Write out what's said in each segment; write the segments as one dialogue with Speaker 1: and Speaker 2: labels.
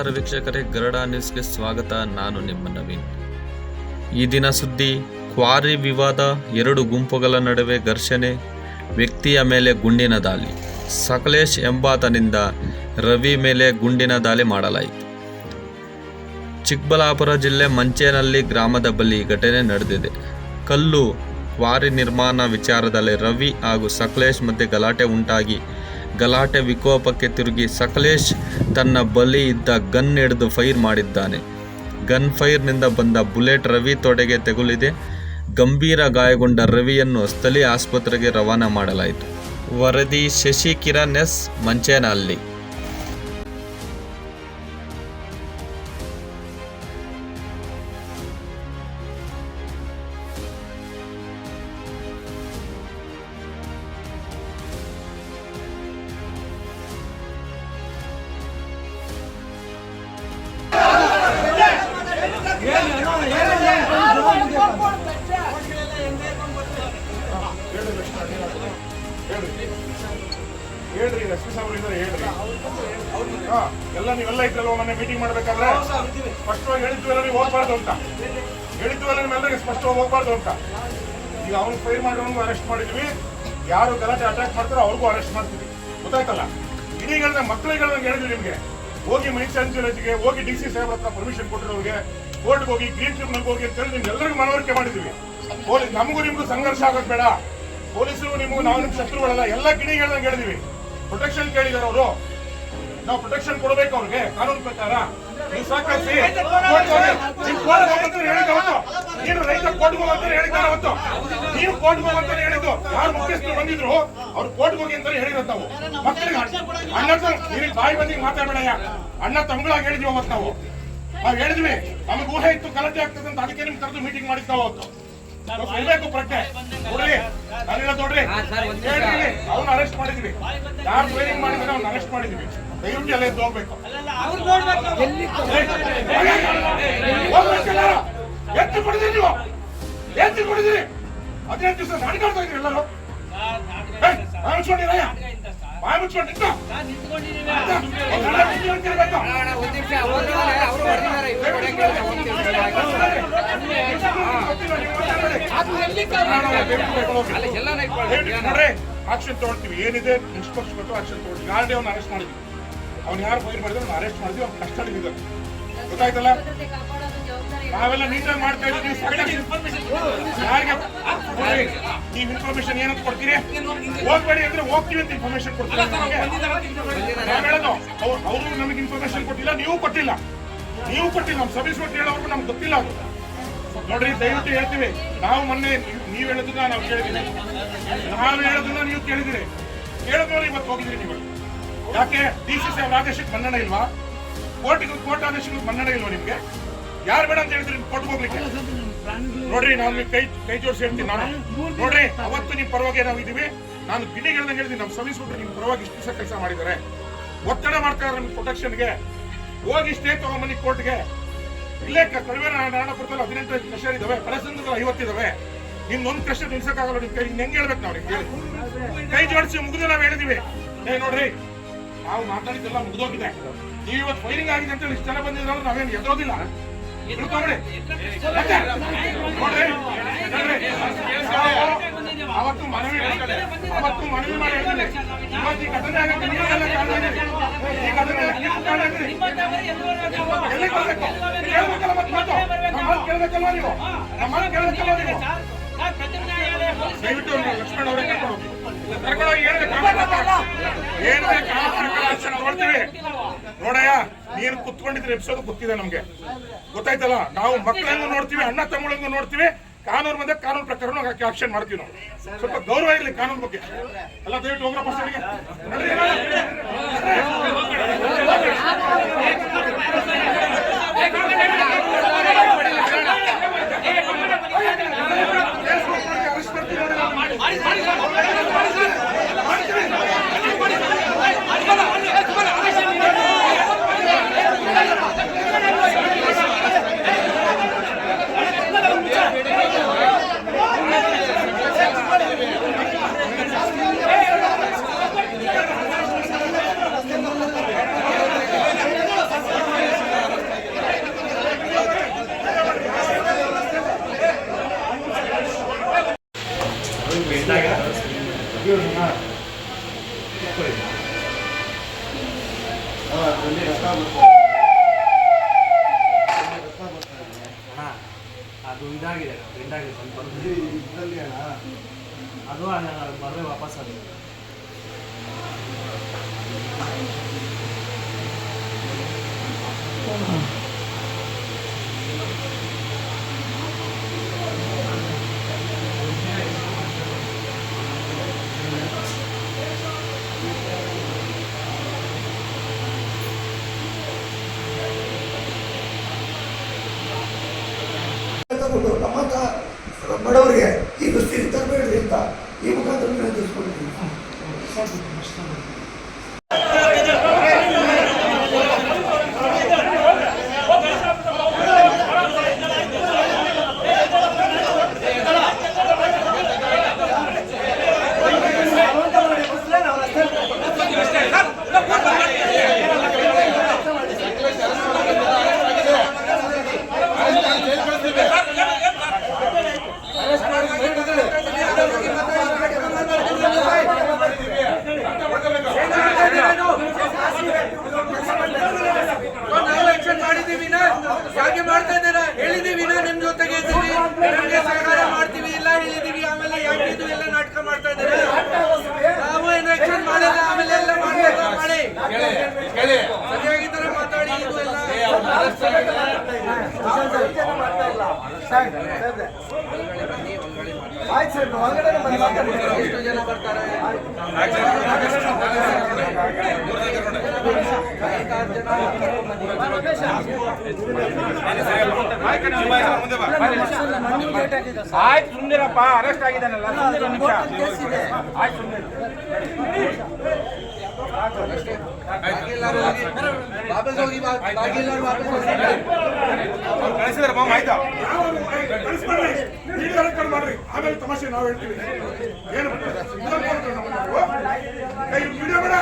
Speaker 1: ನಮಸ್ಕಾರ ವೀಕ್ಷಕರೇ, ಗರಡ ನ್ಯೂಸ್ಗೆ ಸ್ವಾಗತ. ನಾನು ನಿಮ್ಮ ನವೀನ್. ಈ ದಿನ ಸುದ್ದಿ, ಕ್ವಾರಿ ವಿವಾದ, ಎರಡು ಗುಂಪುಗಳ ನಡುವೆ ಘರ್ಷಣೆ, ವ್ಯಕ್ತಿಯ ಮೇಲೆ ಗುಂಡಿನ ದಾಳಿ. ಸಕಲೇಶ್ ಎಂಬಾತನಿಂದ ರವಿ ಮೇಲೆ ಗುಂಡಿನ ದಾಳಿ ಮಾಡಲಾಯಿತು. ಚಿಕ್ಕಬಳ್ಳಾಪುರ ಜಿಲ್ಲೆ ಮಂಚೇನಹಳ್ಳಿ ಗ್ರಾಮದ ಬಳಿ ಘಟನೆ ನಡೆದಿದೆ. ಕಲ್ಲು ಕ್ವಾರಿ ನಿರ್ಮಾಣ ವಿಚಾರದಲ್ಲಿ ರವಿ ಹಾಗೂ ಸಕಲೇಶ್ ಮಧ್ಯೆ ಗಲಾಟೆ ಉಂಟಾಗಿ ಗಲಾಟೆ ವಿಕೋಪಕ್ಕೆ ತಿರುಗಿ ಸಕಲೇಶ್ ತನ್ನ ಬಲಿ ಇದ್ದ ಗನ್ ಹಿಡಿದು ಫೈರ್ ಮಾಡಿದ್ದಾನೆ. ಗನ್ ಫೈರ್ನಿಂದ ಬಂದ ಬುಲೆಟ್ ರವಿ ತೊಡೆಗೆ ತಗುಲಿದೆ. ಗಂಭೀರ ಗಾಯಗೊಂಡ ರವಿಯನ್ನು ಸ್ಥಳೀಯ ಆಸ್ಪತ್ರೆಗೆ ರವಾನೆ ಮಾಡಲಾಯಿತು. ವರದಿ ಶಶಿ ಕಿರಣ್ ಎಸ್. ಮಂಚೇನಹಳ್ಳಿ.
Speaker 2: ಹೇಳ್ರಿ ಎಸ್ ಪಿ ಹೇಳ್ರಿ. ಹಾ, ಎಲ್ಲ ನೀವೆಲ್ಲ ಇದ್ರಲ್ವ ಮೊನ್ನೆ ಮೀಟಿಂಗ್ ಮಾಡ್ಬೇಕಾದ್ರೆ ಸ್ಪಷ್ಟವಾಗಿ ಹೇಳಿದ್ವಲ್ಲ ನೀವು, ಹೋಗ್ಬಾರ್ದು ಅಂತ. ಹೇಳಿದ್ವಲ್ಲ ನಿಮ್ಮೆಲ್ಲರಿಗೆ ಸ್ಪಷ್ಟವಾಗಿ ಹೋಗ್ಬಾರ್ದು ಅಂತ. ಈಗ ಅವ್ನು ಫೈರ್ ಮಾಡೋನು ಅರೆಸ್ಟ್ ಮಾಡಿದ್ವಿ. ಯಾರು ಗಲಾಟೆ ಅಟ್ಯಾಕ್ ಮಾಡ್ತಾರೋ ಅವ್ರಿಗೂ ಅರೆಸ್ಟ್ ಮಾಡ್ತೀವಿ. ಗೊತ್ತಾಯ್ತಲ್ಲ? ಇದೀಗ ಮಕ್ಕಳಿಗೆ ಹೇಳಿದ್ವಿ ನಿಮ್ಗೆ. ಹೋಗಿ ಮೈನ್ಸ್ಟಾನ್ಸಿಗೆ ಹೋಗಿ ಡಿ ಸಿ ಸಾಹೇಬ್ರ ಹತ್ರ ಪರ್ಮಿಷನ್ ಕೊಟ್ಟಿರೋರಿಗೆ ಕೋರ್ಟ್ಗೆ ಹೋಗಿ ಗ್ರೀನ್ ಟ್ರಿಬ್ಯುನಲ್ಗೆ ಹೋಗಿ ಅಂತ ಹೇಳಿ ನಿಮ್ಗೆಲ್ಲರಿಗೂ ಮನವರಿಕೆ ಮಾಡಿದ್ವಿ. ಪೊಲೀಸ್, ನಮಗೂ ನಿಮ್ಗೂ ಸಂಘರ್ಷ ಆಗೋದು ಬೇಡ. ಪೊಲೀಸರು ನಿಮಗೂ ನಾವು ನಿಮ್ಗೆ ಶತ್ರುಗಳಲ್ಲ. ಎಲ್ಲ ಗಿಣಿಗಳನ್ನ ಹೇಳಿದ್ವಿ. ಪ್ರೊಟೆಕ್ಷನ್ ಕೇಳಿದಾರೆ ಅವರು. ನಾವು ಪ್ರೊಟೆಕ್ಷನ್ ಕೊಡಬೇಕು ಅವ್ರಿಗೆ, ಕಾನೂನು ಪ್ರಕಾರ. ಅವತ್ತು. ನೀನು ರೈತ ಕೋರ್ಟ್ಗೆ ಹೋಗಂತ ಹೇಳಿದ್ದಾರೆ ಅವತ್ತು. ನೀವು ಕೋರ್ಟ್ಗೆ ಹೋಗಂತಾನೆ ಹೇಳಿದ್ದು. ಯಾರು ಮುಖ್ಯಸ್ಥರು ಬಂದಿದ್ರು, ಅವ್ರು ಕೋರ್ಟ್ಗೆ ಹೋಗಿ ಅಂತಾನೆ ಹೇಳಿರೋದು ನಾವು. ಅಣ್ಣ ನಿನಗೆ ಬಾಯಿ ಬಂದಿಗೆ ಮಾತಾಡಬೇಡಯ್ಯ ಅಣ್ಣ ತಮ್ಗಳಾಗಿ ಹೇಳಿದ್ವಿ ಅವತ್ತು ನಾವು. ನಾವು ಹೇಳಿದ್ವಿ, ನಮ್ಗೆ ಊಹೆ ಇತ್ತು, ಗಲಾಟೆ ಆಗ್ತದೆ ಅಂತ ಅದಕ್ಕೆ ನಿಮ್ಗೆ ಕರೆದು ಮೀಟಿಂಗ್ ಮಾಡಿದ್ದು ಅವತ್ತು. ಇರ್ಬೇಕು ಪ್ರಜ್ಞೆ ನೋಡ್ರಿ ನಾನೆಲ್ಲ ನೋಡ್ರಿ ಹೇಳ್ರಿ ಅವ್ನ ಅರೆಸ್ಟ್ ಮಾಡಿದ್ವಿ ಯಾರು ಟ್ರೈನಿಂಗ್ ಮಾಡಿದ್ರೆ ಅವ್ನ ಅರೆಸ್ಟ್ ಮಾಡಿದ್ವಿ ದಯವಿಟ್ಟು ಎಲ್ಲ ಎದ್ದು ಹೋಗ್ಬೇಕು ಎತ್ತು ಕೊಡಿದ್ರಿ ನೀವು ಎತ್ತು ಕೊಡಿದ್ರಿ ಹದಿನೆಂಟು ದಿವಸ ನಾಡಿಕಾಡ್ತಾ ಇದ್ರಿ ಎಲ್ಲರೂ ಏಯ್, ಆಕ್ಷನ್ ತಗೊಳ್ತೀವಿ. ಏನಿದೆ? ನಿಷ್ಪಕ್ಷಪಾತ ಆಕ್ಷನ್ ತಗೊಳ್ತೀವಿ. ಗಾಡಿ ಅವ್ನ ಅರೆಸ್ಟ್ ಮಾಡಿದ್ವಿ. ಅವ್ನು ಯಾರು ಫೈರ್ ಮಾಡಿದ್ರು ಅರೆಸ್ಟ್ ಮಾಡಿದ್ವಿ. ಅವ್ನು ಕಷ್ಟ ಇದೆ ಗೊತ್ತಾಯ್ತಲ್ಲ? ನಾವೆಲ್ಲ ನೀಟಾಗಿ ಮಾಡ್ತಾ ಇದ್ದೀವಿ. ನೀವು ಇನ್ಫಾರ್ಮೇಶನ್ ಏನಂತ ಕೊಡ್ತೀರಿ? ಹೋಗ್ಬೇಡಿ ಅಂದ್ರೆ ಹೋಗ್ತೀವಿ ಅಂತ ಇನ್ಫಾರ್ಮೇಶನ್ ಕೊಡ್ತೀರಾ? ಹೇಳೋದು ಅವ್ರು ನಮಗೆ ಇನ್ಫಾರ್ಮೇಶನ್ ಕೊಟ್ಟಿಲ್ಲ ನೀವು ಕೊಟ್ಟಿಲ್ಲ. ನೀವು ಕೊಟ್ಟಿಲ್ಲ ನಮ್ಮ ಸಭೆ ಇನ್ಸ್ಪೆಕ್ಟರ್ ಹೇಳೋರ್ಗು ನಮ್ಗೆ ಗೊತ್ತಿಲ್ಲ ಅದು. ನೋಡ್ರಿ ದಯವಿಟ್ಟು ಹೇಳ್ತೀವಿ. ನಾವು ಮೊನ್ನೆ ನೀವು ನೀವ್ ಹೇಳೋದನ್ನ ನಾವು ಕೇಳಿದೀವಿ ನಾವು ಹೇಳೋದನ್ನ ನೀವು ಕೇಳಿದಿರಿ ಕೇಳಿದವ್ರು ಇವತ್ತು ಹೋಗಿದ್ರಿ ನೀವು. ಯಾಕೆ? ಡಿ ಸಿ ಸಿ ಅವ್ರ ಆದೇಶಕ್ಕೆ ಮನ್ನಣೆ ಇಲ್ವಾ? ಕೋರ್ಟಿಗೆ ಕೋರ್ಟ್ ಆದೇಶಗಳು ಮನ್ನಣೆ ಇಲ್ವಾ ನಿಮ್ಗೆ? ಯಾರು ಬೇಡ ಅಂತ ಹೇಳಿದ್ರೆ ಕೊಟ್ಟು ಹೋಗ್ಲಿಕ್ಕೆ? ನೋಡ್ರಿ ನಾನು ನಿಮ್ಗೆ ಕೈ ಕೈ ಜೋಡಿಸಿ ಹೇಳ್ತೀನಿ ನಾನು. ನೋಡ್ರಿ ಅವತ್ತು ನಿಮ್ ಪರವಾಗಿ ನಾವು ಇದೀವಿ ನಾನು ಗಿಣಿಗಳನ್ನ ಹೇಳ್ತೀನಿ ನಮ್ಮ ಸರ್ವಿಸ್ ಬಿಟ್ಟು ನಿಮ್ ಪರವಾಗಿ ಇಷ್ಟು ದಿವಸ ಕೆಲಸ ಮಾಡಿದ್ದಾರೆ. ಒತ್ತಡ ಮಾಡ್ತಾ ಇದ್ದಾರೆ ನಿಮ್ ಪ್ರೊಟೆಕ್ಷನ್ಗೆ ಹೋಗಿ ಸ್ಟೇ ತಗೊಂಬನ್ನಿ ಕೋರ್ಟ್ಗೆ ಇಲ್ಲೇ ಕಡಿಮೆ ನಾಡಪುರದಲ್ಲಿ ಹದಿನೆಂಟು ಕ್ರಷರ್ ಇದಾವೆ. ಕಳಸಂದ್ರದಲ್ಲಿ ಐವತ್ತಿದಾವೆ. ನಿಮ್ದೊಂದು ಕಷ್ಟ ನಿಲ್ಸಕ್ಕಾಗಲ್ಲ ನಿಮ್ ಕೈ. ಹೆಂಗೆ ಹೇಳ್ಬೇಕು ನಾವು ನಿಮ್ಗೆ? ಕೈ ಜೋಡಿಸಿ ಮುಗಿದು ನಾವು ಹೇಳಿದೀವಿ. ಏ ನೋಡ್ರಿ ನಾವು ಮಾತಾಡಿದ್ದೆಲ್ಲ ಮುಗಿದೋಗಿದೆ. ನೀವು ಇವತ್ತು ಫೈರಿಂಗ್ ಆಗಿದೆ ಅಂತ ಇಷ್ಟು ಜನ ಬಂದಿದ್ರಲ್ಲ, ನಾವೇನು ಎದುರೋದಿಲ್ಲ. ಅವತ್ತು ಮನವಿ ಅವತ್ತು ಮನವಿ ಮಾಡಿ ನೀವು? ದಯವಿಟ್ಟು ಅವರೇ ಕರ್ಕೊಂಡು ಹೋಗಿ ನೋಡ್ತೀವಿ ನೋಡಯ್ಯ, ನೀನು ಕುತ್ಕೊಂಡಿದ್ರೆ ಎಬ್ಸೋದು ಗೊತ್ತಿದೆ ನಮ್ಗೆ. ಗೊತ್ತಾಯ್ತಲ್ಲ? ನಾವು ಮಕ್ಕಳನ್ನು ನೋಡ್ತೀವಿ, ಅಣ್ಣ ತಮ್ಮಗಳನ್ನು ನೋಡ್ತೀವಿ, ಕಾನೂನು ಬಂದ ಕಾನೂನು ಪ್ರಕಾರ ಆಕ್ಷನ್ ಮಾಡ್ತೀವಿ ನಾವು. ಸ್ವಲ್ಪ ಗೌರವ ಇರಲಿ ಕಾನೂನು ಬಗ್ಗೆ. ಎಲ್ಲ ದಯವಿಟ್ಟು ಸೈಡ್ಗೆ. ನಡ್ರಿ, ಅರೆಸ್ಟ್ ಮಾಡ್ತೀವಿ ನೋಡಿ.
Speaker 3: ¡Vamos! ಅಣ್ಣ ಅದು ಇದಾಗಿದೆ ಬೆಂಡಾಗಿದೆ ಸ್ವಲ್ಪ ಅದು ಬರದೆ ವಾಪಸ್ ಅದು.
Speaker 4: ತಗೊಂಡು ನಮ್ಮಂತ ಬಡವರಿಗೆ ಈ ದುಸ್ಥಿತಿ ತರಬೇಡ್ರಿ ಅಂತ ಈ ಮುಖಾಂತರ ನಾನು ತಿಳಿಸ್ಕೊಡ್ತೀನಿ
Speaker 5: ನಾವು ಎಕ್ಷನ್ ಮಾಡಿದೀವಿ ನಾ ಯಾಕೆ ಮಾಡ್ತಾ ಇದ್ದೀರಾ ಹೇಳಿದೀವಿ ನಾ ನಿಮ್ ಜೊತೆಗೆ ಇದ್ದೀವಿ ನಿಮ್ಗೆ ಸಹಕಾರ ಮಾಡ್ತೀವಿ ಇಲ್ಲ ಹೇಳಿದೀವಿ ಆಮೇಲೆ ಯಾಕೆ ಇದು ಎಲ್ಲ ನಾಟಕ ಮಾಡ್ತಾ ಇದ್ದೀರಾ ನಾವು ಏನು ಎಕ್ಷನ್ ಮಾಡಿಲ್ಲ ಆಮೇಲೆ ಎಲ್ಲ ಮಾಡ್ಬೇಕು ಮಾಡಿ ಸರಿಯಾಗಿ ತರ ಮಾತಾಡಿ ಇದು ಎಲ್ಲ ಎಷ್ಟು ಜನ ಬರ್ತಾರೆ?
Speaker 2: ಆಯ್ತು ಸುಮ್ಮನಿರಪ್ಪ ಅರೆಸ್ಟ್ ಆಗಿದ್ದಾನಲ್ಲ ಸುಮ್ಮನೆ ನಿಮಿಷ. ಆಯ್ತು ಸುಮ್ಮನೆ ಕಳಿಸಿದ್ರೆ ಆಯ್ತಾ? ಮಾಡ್ರಿ ಆಮೇಲೆ ತಮಾಷೆ ನಾವು ಹೇಳ್ತೀವಿ ಏನು ವಿಡಿಯೋ ಬೇಡ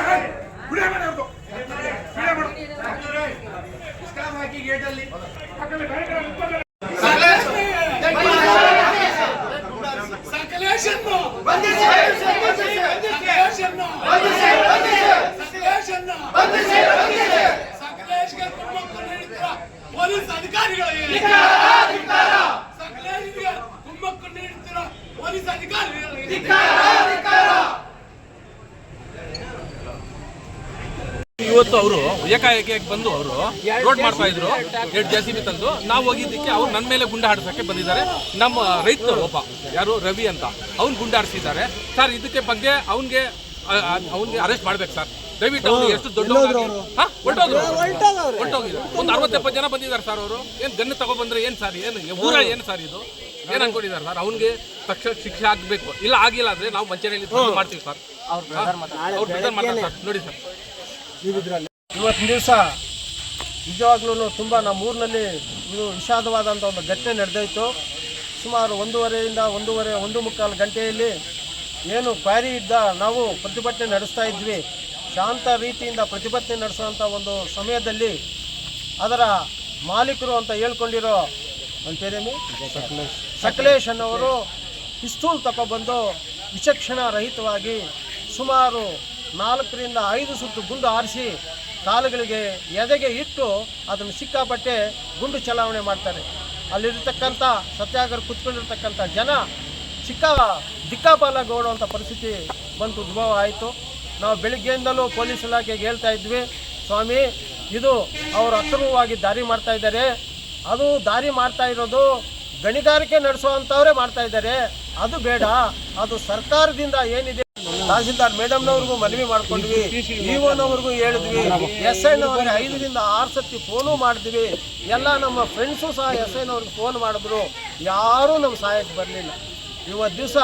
Speaker 2: ವಿಡಿಯೋ ಬೇಡ ಅವ್ರ್ದು. ವಿಡಿಯೋ ಬೇಡ
Speaker 6: ಕುಮ್ಮಕ್ಕು ನೀಡುತ್ತಿರುವ ಪೊಲೀಸ್ ಅಧಿಕಾರಿಗಳು ಸಕಲೇಶ್ಗೆ ಕುಮ್ಮಕ್ಕು ನೀಡುತ್ತಿರುವ ಪೊಲೀಸ್ ಅಧಿಕಾರಿಗಳಿಗೆ
Speaker 7: ಇವತ್ತು ಅವರು ಏಕಾಏಕಿ ಬಂದು ಅವರು ರೋಡ್ ಮಾಡ್ತಾ ಇದ್ರು ಎರಡು ಬಿ ತಂದು. ನಾವು ಹೋಗಿದ್ದಕ್ಕೆ ಅವ್ರು ನನ್ನ ಮೇಲೆ ಗುಂಡ ಹಾಡ್ಸಕ್ಕೆ ಬಂದಿದ್ದಾರೆ. ನಮ್ಮ ರೈತ ಒಬ್ಬ ಯಾರು? ರವಿ ಅಂತ. ಅವ್ನು ಗುಂಡಾಡ್ಸಿದ್ದಾರೆ ಸರ್ ಇದಕ್ಕೆ ಬಗ್ಗೆ ಅವನಿಗೆ ಅವನಿಗೆ ಅರೆಸ್ಟ್ ಮಾಡ್ಬೇಕು ಸರ್. ದಯವಿಟ್ಟು ಅವ್ರು ಎಷ್ಟು ದೊಡ್ಡ ಹೊರಟೋದ್ರು ಹೊರಟೋಗಿದ್ರು ಒಂದು ಅರವತ್ತೆಪ್ಪತ್ತು ಜನ ಬಂದಿದ್ದಾರೆ ಸರ್ ಅವರು. ಏನು ಗನ್ನು ತಗೊಬಂದ್ರೆ ಏನು ಸರ್ ಏನು ಊರ ಏನು ಸರ್ ಇದು? ಏನು ಅನ್ಕೊಂಡಿದ್ದಾರೆ ಸರ್? ಅವ್ನಿಗೆ ತಕ್ಷಣ ಶಿಕ್ಷೆ ಆಗಬೇಕು. ಇಲ್ಲ ಆಗಿಲ್ಲ ಅಂದರೆ ನಾವು ಮಂಚನೆಯಲ್ಲಿ ತಂದು ಮಾಡ್ತೀವಿ ಸರ್. ಅವ್ರು ನೋಡಿ ಸರ್. ಸರ್
Speaker 8: ಇವತ್ತಿನ ದಿವಸ ನಿಜವಾಗ್ಲೂ ತುಂಬ ನಮ್ಮ ಊರಿನಲ್ಲಿ ಇದು ವಿಷಾದವಾದಂಥ ಒಂದು ಘಟನೆ ನಡೆದೋಯ್ತು. ಸುಮಾರು ಒಂದೂವರೆಯಿಂದ ಒಂದೂವರೆ ಒಂದು ಮುಕ್ಕಾಲು ಗಂಟೆಯಲ್ಲಿ ಏನು ಕ್ವಾರಿ ಇದ್ದ ನಾವು ಪ್ರತಿಭಟನೆ ನಡೆಸ್ತಾ ಇದ್ವಿ. ಶಾಂತ ರೀತಿಯಿಂದ ಪ್ರತಿಭಟನೆ ನಡೆಸುವಂಥ ಒಂದು ಸಮಯದಲ್ಲಿ ಅದರ ಮಾಲೀಕರು ಅಂತ ಹೇಳ್ಕೊಂಡಿರೋ ಅಂತೇನೇನು ಸಕಲೇಶ್. ಅನ್ನೋರು ಪಿಸ್ತೂಲ್ ತಗೊಬಂದು ವಿಚಕ್ಷಣ ರಹಿತವಾಗಿ ಸುಮಾರು ನಾಲ್ಕರಿಂದ ಐದು ಸುತ್ತು ಗುಂಡು ಆರಿಸಿ ಕಾಲುಗಳಿಗೆ ಎದೆಗೆ ಇಟ್ಟು ಅದನ್ನು ಸಿಕ್ಕಾಪಟ್ಟೆ ಗುಂಡು ಚಲಾವಣೆ ಮಾಡ್ತಾರೆ. ಅಲ್ಲಿರ್ತಕ್ಕಂಥ ಸತ್ಯಾಗ್ರಹ ಕುತ್ಕೊಂಡಿರ್ತಕ್ಕಂಥ ಜನ ಚಿಕ್ಕ ದಿಕ್ಕಾಪಾಲಾಗಿ ಗೌಡುವಂಥ ಪರಿಸ್ಥಿತಿ ಬಂತು ಉದ್ಭವ ಆಯಿತು. ನಾವು ಬೆಳಿಗ್ಗೆಯಿಂದಲೂ ಪೊಲೀಸ್ ಇಲಾಖೆಗೆ ಹೇಳ್ತಾ ಇದ್ವಿ, ಸ್ವಾಮಿ, ಇದು ಅವರು ಅಕ್ರಮವಾಗಿ ದಾರಿ ಮಾಡ್ತಾ ಇದ್ದಾರೆ. ಅದು ದಾರಿ ಮಾಡ್ತಾ ಇರೋದು ಗಣಿಗಾರಿಕೆ ನಡೆಸುವಂಥವರೇ ಮಾಡ್ತಾ ಇದ್ದಾರೆ. ಅದು ಬೇಡ, ಅದು ಸರ್ಕಾರದಿಂದ ಏನಿದೆ ತಹಸೀಲ್ದಾರ್ ಮೇಡಮ್ನವ್ರಿಗೂ ಮನವಿ ಮಾಡ್ಕೊಂಡ್ವಿ, ಇಒನವ್ರಿಗೂ ಹೇಳಿದ್ವಿ ಎಸ್ ಐನವ್ರಿಗೆ ಐದರಿಂದ ಆರು ಸತಿ ಫೋನು ಮಾಡಿದ್ವಿ. ಎಲ್ಲ ನಮ್ಮ ಫ್ರೆಂಡ್ಸು ಸಹ ಎಸ್ ಐನವ್ರಿಗೆ ಫೋನ್ ಮಾಡಿದ್ರು. ಯಾರೂ ನಮ್ಮ ಸಹಾಯಕ್ಕೆ ಬರಲಿಲ್ಲ. ಇವತ್ತು ದಿವಸ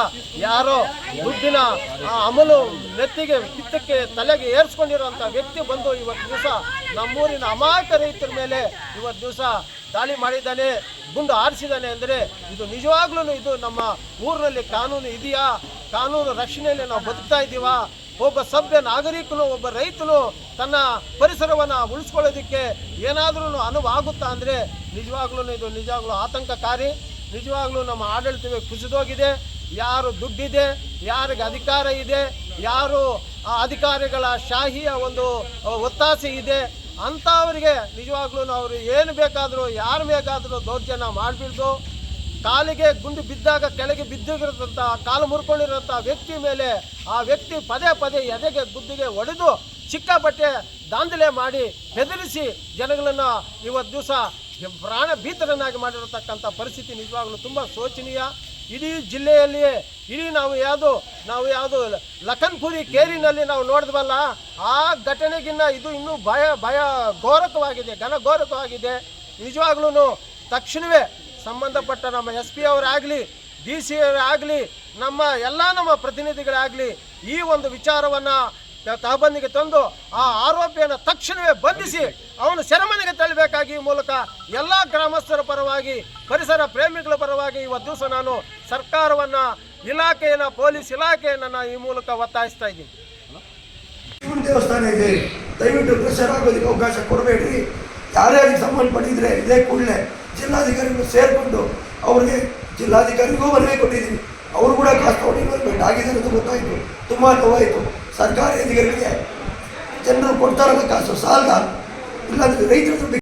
Speaker 8: ಯಾರೋ ದುಡ್ಡಿನ ಆ ಅಮಲು ನೆತ್ತಿಗೆ, ಕಿತ್ತಕ್ಕೆ ತಲೆಗೆ ಏರ್ಸ್ಕೊಂಡಿರೋಂಥ ವ್ಯಕ್ತಿ ಬಂದು ಇವತ್ತು ದಿವಸ ನಮ್ಮೂರಿನ ಅಮಾಯಕ ರೈತರ ಮೇಲೆ ಇವತ್ತು ದಿವಸ ದಾಳಿ ಮಾಡಿದ್ದಾನೆ. ಗುಂಡು ಆರಿಸಿದ್ದಾನೆ ಅಂದರೆ ಇದು ನಿಜವಾಗ್ಲೂ ಇದು ನಮ್ಮ ಊರಿನಲ್ಲಿ ಕಾನೂನು ಇದೆಯಾ? ಕಾನೂನು ರಕ್ಷಣೆಯಲ್ಲಿ ನಾವು ಬದುಕ್ತಾ ಇದ್ದೀವ? ಒಬ್ಬ ಸಭ್ಯ ನಾಗರಿಕನು, ಒಬ್ಬ ರೈತನು ತನ್ನ ಪರಿಸರವನ್ನು ಉಳಿಸ್ಕೊಳ್ಳೋದಕ್ಕೆ ಏನಾದರೂ ಅನುವು ಆಗುತ್ತಾ ಅಂದರೆ ನಿಜವಾಗ್ಲೂ ಇದು ನಿಜವಾಗ್ಲೂ ಆತಂಕಕಾರಿ. ನಿಜವಾಗ್ಲೂ ನಮ್ಮ ಆಡಳಿತವೇ ಕುಸಿದೋಗಿದೆ. ಯಾರು ದುಡ್ಡಿದೆ, ಯಾರಿಗೆ ಅಧಿಕಾರ ಇದೆ, ಯಾರು ಆ ಅಧಿಕಾರಿಗಳ ಶಾಹಿಯ ಒಂದು ಒತ್ತಾಸೆ ಇದೆ. ಅಂಥವರಿಗೆ ನಿಜವಾಗ್ಲೂ ಅವರು ಏನು ಬೇಕಾದರೂ, ಯಾರು ಬೇಕಾದರೂ ದೌರ್ಜನ್ಯ ಮಾಡಿಬಿಡ್ದು, ಕಾಲಿಗೆ ಗುಂಡು ಬಿದ್ದಾಗ ಕೆಳಗೆ ಬಿದ್ದಿರೋಂಥ ಕಾಲು ಮುರ್ಕೊಂಡಿರೋಂಥ ವ್ಯಕ್ತಿ ಮೇಲೆ ಆ ವ್ಯಕ್ತಿ ಪದೇ ಪದೇ ಎದೆಗೆ, ಗುದ್ದಿಗೆ ಹೊಡೆದು ಸಿಕ್ಕಾಪಟ್ಟೆ ದಾಂಧಲೆ ಮಾಡಿ ಹೆದರಿಸಿ ಜನಗಳನ್ನು ಇವತ್ತು ದಿವಸ ಪ್ರಾಣ ಭೀತರನ್ನಾಗಿ ಮಾಡಿರತಕ್ಕಂಥ ಪರಿಸ್ಥಿತಿ ನಿಜವಾಗ್ಲೂ ತುಂಬ ಶೋಚನೀಯ. ಇಡೀ ಜಿಲ್ಲೆಯಲ್ಲಿಯೇ, ಇಡೀ ನಾವು ಯಾವುದು ನಾವು ಯಾವುದು ಲಖನ್ಪುರಿ ಕೇರಿನಲ್ಲಿ ನಾವು ನೋಡಿದ್ವಲ್ಲ, ಆ ಘಟನೆಗಿನ್ನ ಇದು ಇನ್ನೂ ಭಯ ಭಯ ಘೋರಕವಾಗಿದೆ ಘನಘೋರಕವಾಗಿದೆ ನಿಜವಾಗ್ಲೂ ತಕ್ಷಣವೇ ಸಂಬಂಧಪಟ್ಟ ನಮ್ಮ ಎಸ್ ಪಿ ಅವರಾಗಲಿ, ಡಿ ಸಿ ಅವರಾಗಲಿ, ನಮ್ಮ ಎಲ್ಲ ನಮ್ಮ ಪ್ರತಿನಿಧಿಗಳಾಗಲಿ ಈ ಒಂದು ವಿಚಾರವನ್ನು ತಹಬಂದಿಗೆ ತಂದು ಆ ಆರೋಪಿಯನ್ನು ತಕ್ಷಣವೇ ಬಂಧಿಸಿ ಅವನು ಸೆರೆಮನೆಗೆ ತಳ್ಳಬೇಕಾಗಿ ಮೂಲಕ ಎಲ್ಲ ಗ್ರಾಮಸ್ಥರ ಪರವಾಗಿ, ಪರಿಸರ ಪ್ರೇಮಿಗಳ ಪರವಾಗಿ ಇವತ್ತು ದಿವಸ ನಾನು ಸರ್ಕಾರವನ್ನು, ಇಲಾಖೆಯನ್ನು, ಪೊಲೀಸ್ ಇಲಾಖೆಯನ್ನು ನಾನು ಈ ಮೂಲಕ ಒತ್ತಾಯಿಸ್ತಾ ಇದ್ದೀನಿ.
Speaker 4: ದೇವಸ್ಥಾನ ಇದೆ. ದಯವಿಟ್ಟು ಆಗೋದಕ್ಕೆ ಅವಕಾಶ ಕೊಡಬೇಡಿ. ಯಾರೇ ಅದಕ್ಕೆ ಸಂಬಂಧಪಟ್ಟಿದ್ರೆ ಇದೇ ಕೂಡಲೇ ಜಿಲ್ಲಾಧಿಕಾರಿಗಳು ಸೇರಿಕೊಂಡು ಅವ್ರಿಗೆ ಜಿಲ್ಲಾಧಿಕಾರಿಗೂ ಮನವಿ ಕೊಟ್ಟಿದ್ದೀನಿ. ಅವರು ಕೂಡ ಕಾಸು ಇನ್ವಾಲ್ವ್ಮೆಂಟ್ ಆಗಿದ್ದಾರೆ ಅಂತ ಗೊತ್ತಾಯಿತು. ತುಂಬ ನೋವಾಯಿತು. ಸರ್ಕಾರಿ ಅಧಿಕಾರಿಗಳಿಗೆ ಜನರು ಕೊಡ್ತಾರಲ್ಲ ಕಾಸು ಸಾಲದ ಇಲ್ಲಾಂದ್ರೆ ರೈತರ ದುಡ್ಡು